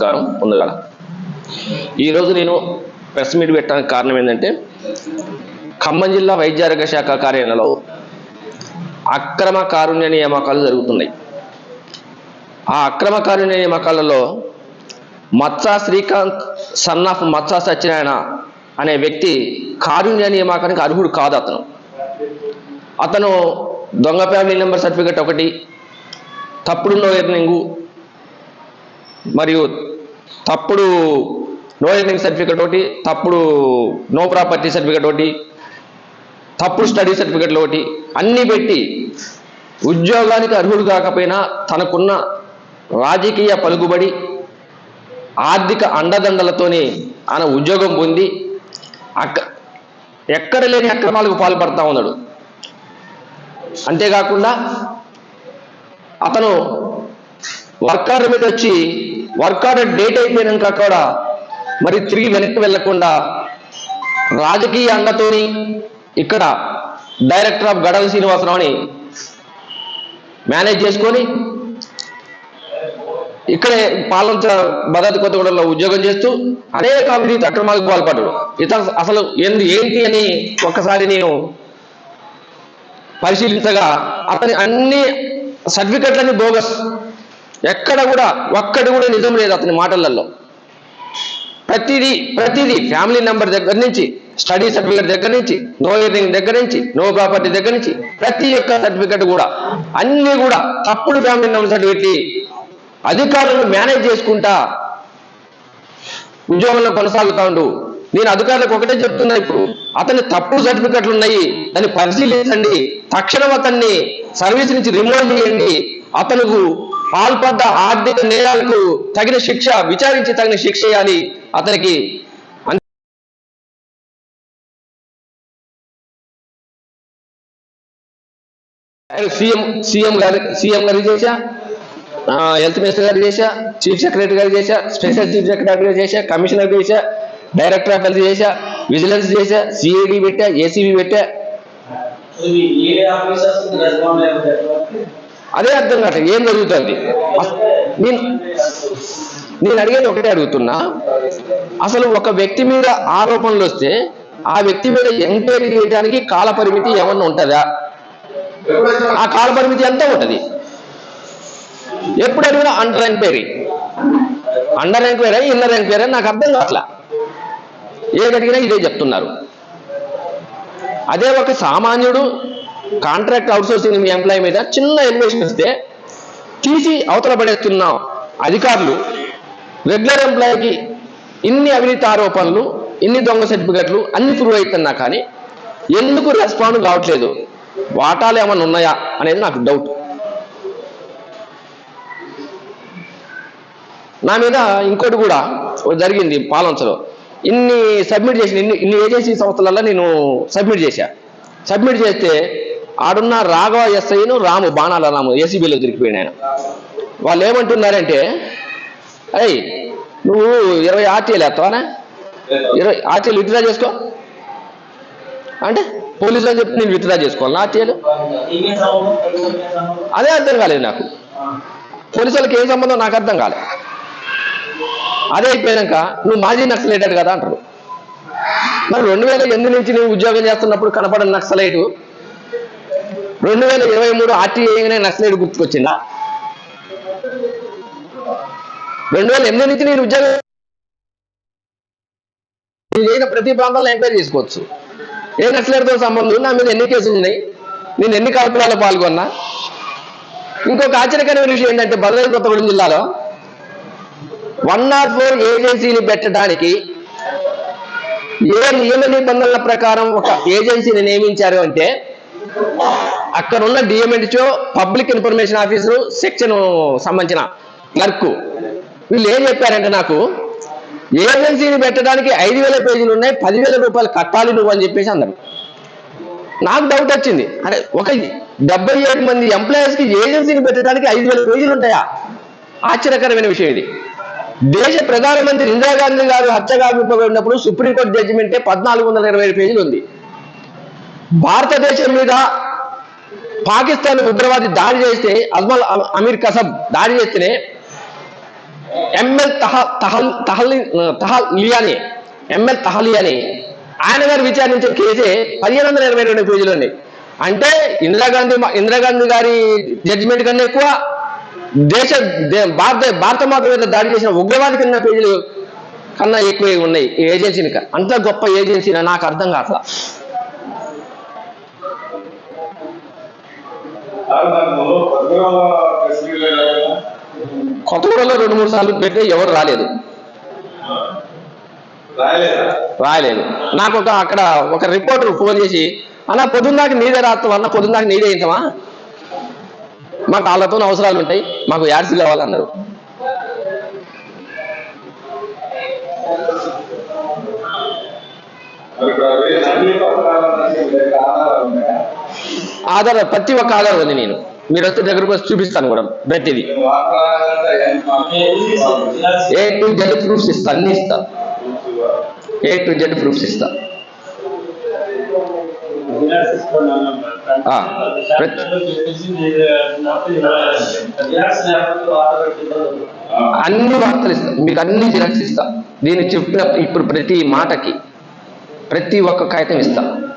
నమస్కారం ముందుగా ఈరోజు నేను ప్రెస్ మీట్ పెట్టడానికి కారణం ఏంటంటే ఖమ్మం జిల్లా వైద్యారోగ్య శాఖ కార్యాలయంలో అక్రమ కారుణ్య నియామకాలు జరుగుతున్నాయి. ఆ అక్రమ కారుణ్య నియామకాలలో మత్సా శ్రీకాంత్ సన్ ఆఫ్ మత్సా సత్యనారాయణ అనే వ్యక్తి కారుణ్య నియామకానికి అర్హుడు కాదు అతను. అతను దొంగ ఫ్యామిలీ నెంబర్ సర్టిఫికేట్ ఒకటి తప్పుడు నో ఎర్నింగు మరియు తప్పుడు నో ఎర్నింగ్ సర్టిఫికెట్ ఒకటి తప్పుడు నో ప్రాపర్టీ సర్టిఫికెట్ ఒకటి తప్పుడు స్టడీ సర్టిఫికేట్లు ఒకటి అన్నీ పెట్టి ఉద్యోగానికి అర్హుడు కాకపోయినా తనకున్న రాజకీయ పలుకుబడి ఆర్థిక అండదండలతోని ఆయన ఉద్యోగం పొంది అక్క ఎక్కడ లేని అక్రమాలకు పాల్పడతా ఉన్నాడు. అంతేకాకుండా అతను వర్కర్ మీద వచ్చి వర్క్ డేట్ అయిపోయినాక కూడా మరి తిరిగి వెనక్కి వెళ్ళకుండా రాజకీయ అండతోని ఇక్కడ డైరెక్టర్ ఆఫ్ గడవ శ్రీనివాసరావుని మేనేజ్ చేసుకొని ఇక్కడే పాలంచ భద్రత కొత్తగూడలో ఉద్యోగం చేస్తూ అనేక అవినీతి అక్రమాలకు పాల్పడ్డాడు. ఇతను అసలు ఎందు ఏంటి అని ఒక్కసారి నేను పరిశీలించగా అతని అన్ని సర్టిఫికెట్లన్నీ బోగస్. ఎక్కడ కూడా ఒక్కటి కూడా నిజం లేదు అతని మాటలలో ప్రతిదీ ప్రతిదీ ఫ్యామిలీ నెంబర్ దగ్గర నుంచి స్టడీ సర్టిఫికేట్ దగ్గర నుంచి నో ఇయరింగ్ దగ్గర నుంచి నో ప్రాపర్టీ దగ్గర నుంచి ప్రతి ఒక్క సర్టిఫికెట్ కూడా అన్ని కూడా తప్పుడు ఫ్యామిలీ నెంబర్ సర్టిఫికెట్ అధికారులను మేనేజ్ చేసుకుంటా ఉద్యోగంలో కొనసాగుతా ఉండు. నేను అధికారులకు ఒకటే చెప్తున్నా ఇప్పుడు అతని తప్పుడు సర్టిఫికెట్లు ఉన్నాయి దాన్ని పరిశీలించండి తక్షణం అతన్ని సర్వీస్ నుంచి రిమూవ్ చేయండి అతనుకు పాల్పడ్డ ఆర్థిక నేరాలకు తగిన శిక్ష విచారించి తగిన శిక్ష చేయాలి అతనికి సీఎం సీఎం గారి సీఎం గారికి చేశా? హెల్త్ మినిస్టర్ గారికి చేశా? చీఫ్ సెక్రటరీ గారికి చేశా? స్పెషల్ చీఫ్ సెక్రటరీ చేశా? కమిషనర్ చేశా? డైరెక్టర్ ఆఫ్ హెల్త్ చేశా? విజిలెన్స్ చేశా? సిఐడి పెట్టా? ఏసీబీ పెట్టా? అదే అర్థం కాదు ఏం జరుగుతుంది? నేను నేను అడిగేది ఒకటే అడుగుతున్నా. అసలు ఒక వ్యక్తి మీద ఆరోపణలు వస్తే ఆ వ్యక్తి మీద ఎంక్వైరీ చేయడానికి కాల పరిమితి ఏమన్నా ఉంటుందా? ఆ కాల పరిమితి ఎంత ఉంటుంది? ఎప్పుడు అడిగినా under enquiry under enquiry inner enquiry నాకు అర్థం కావట్లా. ఏది అడిగినా ఇదే చెప్తున్నారు. అదే ఒక సామాన్యుడు కాంట్రాక్ట్ అవుట్సోర్సింగ్ మీ ఎంప్లాయీ మీద చిన్న ఎలివేషన్ ఇస్తే తీసి అవతల పడేస్తున్న అధికారులు రెగ్యులర్ ఎంప్లాయీకి ఇన్ని అవినీతి ఆరోపణలు ఇన్ని దొంగ సర్టిఫికెట్లు అన్ని ప్రూవ్ అవుతున్నా కానీ ఎందుకు రెస్పాండ్ కావట్లేదు? వాటాలు ఏమైనా ఉన్నాయా అనేది నాకు డౌట్ నా మీద ఇంకోటి కూడా జరిగింది పాలంచలో ఇన్ని సబ్మిట్ చేసిన ఇన్ని ఇన్ని ఏజెన్సీ సంస్థలలో నేను సబ్మిట్ చేశా. సబ్మిట్ చేస్తే ఆడున్న రాఘవ ఎస్ఐను రాము బాణాల రాము ఏసీబీలో దొరికిపోయాడు ఆయన. వాళ్ళు ఏమంటున్నారంటే అయ్యి నువ్వు ఇరవై ఆర్టీలు వేస్తావానా ఇరవై ఆర్టీలు విత్డ్రా చేసుకో. అంటే పోలీసులు అని చెప్పి నేను విత్డ్రా చేసుకోవాలి ఆర్టీలు అదే అర్థం కాలేదు నాకు. పోలీసులకి ఏం సంబంధం? నాకు అర్థం కాలేదు అదే అయిపోయాక నువ్వు మాజీ నక్సలేటర్ కదా అంటారు. మరి రెండు వేల ఎనిమిది నుంచి నువ్వు ఉద్యోగం చేస్తున్నప్పుడు కనపడని నక్సలైటు రెండు వేల ఇరవై మూడు ఆర్టీఐనే నక్సలైట్ గుర్తుకొచ్చిందా? రెండు వేల ఎనిమిది నుంచి నేను ఉద్యోగం నేను చేసిన ప్రతి ప్రాంతాల్లో ఎంక్వైరీ చేసుకోవచ్చు. ఏ నక్సలైట్తో సంబంధం నా మీద ఎన్ని కేసులు ఉన్నాయి? నేను ఎన్ని కల్పనలో పాల్గొన్నా? ఇంకొక ఆశ్చర్యకరమైన విషయం ఏంటంటే భద్రాద్రి కొత్తగూడెం జిల్లాలో వన్ నాట్ ఫోర్ ఏజెన్సీని పెట్టడానికి ఏ నియమ నిబంధనల ప్రకారం ఒక ఏజెన్సీని నియమించారు అంటే అక్కడ ఉన్న DMHO public information officer section సంబంధించిన క్లర్క్ వీళ్ళు ఏం చెప్పారంటే నాకు ఏజెన్సీని పెట్టడానికి ఐదు వేల పేజీలు ఉన్నాయి పదివేల రూపాయలు కట్టాలి నువ్వు అని చెప్పేసి అన్నారు. నాకు డౌట్ వచ్చింది. అంటే ఒక డెబ్బై ఏడు మంది ఎంప్లాయీస్కి ఏజెన్సీని పెట్టడానికి ఐదు వేల పేజీలు ఉంటాయా? ఆశ్చర్యకరమైన విషయం ఇది. దేశ ప్రధానమంత్రి ఇందిరాగాంధీ గారు హత్యగావింపబడినప్పుడు సుప్రీంకోర్టు జడ్జిమెంటే పద్నాలుగు వందల ఇరవై పేజీలు ఉంది. భారతదేశం మీద పాకిస్తాన్ ఉగ్రవాది దాడి చేస్తే అజ్మల్ అమీర్ కసబ్ దాడి చేస్తేనే ఎంఎల్ తహ తహల్ తహల్ తహలియాని ఎంఎల్ తహలియాని ఆయన గారు విచారించే కేసే పదిహేను వందల ఇరవై రెండు పేజీలు ఉన్నాయి అంటే ఇందిరాగాంధీ ఇందిరాగాంధీ గారి జడ్జిమెంట్ కన్నా ఎక్కువ దేశ భారత భారత మాత మీద దాడి చేసిన ఉగ్రవాది కింద పేజీలు కన్నా ఎక్కువ ఉన్నాయి ఈ ఏజెన్సీని క- అంత గొప్ప ఏజెన్సీ నాకు అర్థం కావట్లా కొత్తగూడలో రెండు మూడు సార్లు పెడితే ఎవరు రాలేదు. రాయలేదు. నాకు ఒక అక్కడ ఒక రిపోర్టర్ ఫోన్ చేసి అన్న పొద్దున్నాక నీదే రాస్తాం అన్న పొద్దున్నాక నీదే ఇంతమా? మాకు వాళ్ళతో అవసరాలు ఉంటాయి. మాకు యాడ్స్ కావాలన్నారు. ఆధార్ ప్రతి ఒక్క ఆధార్ ఉంది నేను. మీరు వస్తే దగ్గరకు వచ్చి చూపిస్తాను కూడా ప్రతిదీ. ఏ టు జెడ్ ప్రూఫ్స్ ఇస్తా అన్ని ఇస్తా. ఏ టు జెడ్ ప్రూఫ్స్ ఇస్తా. ప్రతి- అన్ని వార్తలు ఇస్తా మీకు అన్ని జిరాక్స్ ఇస్తా. దీన్ని చెప్పిన ఇప్పుడు ప్రతి మాటకి ప్రతి ఒక్క కాగితం ఇస్తా.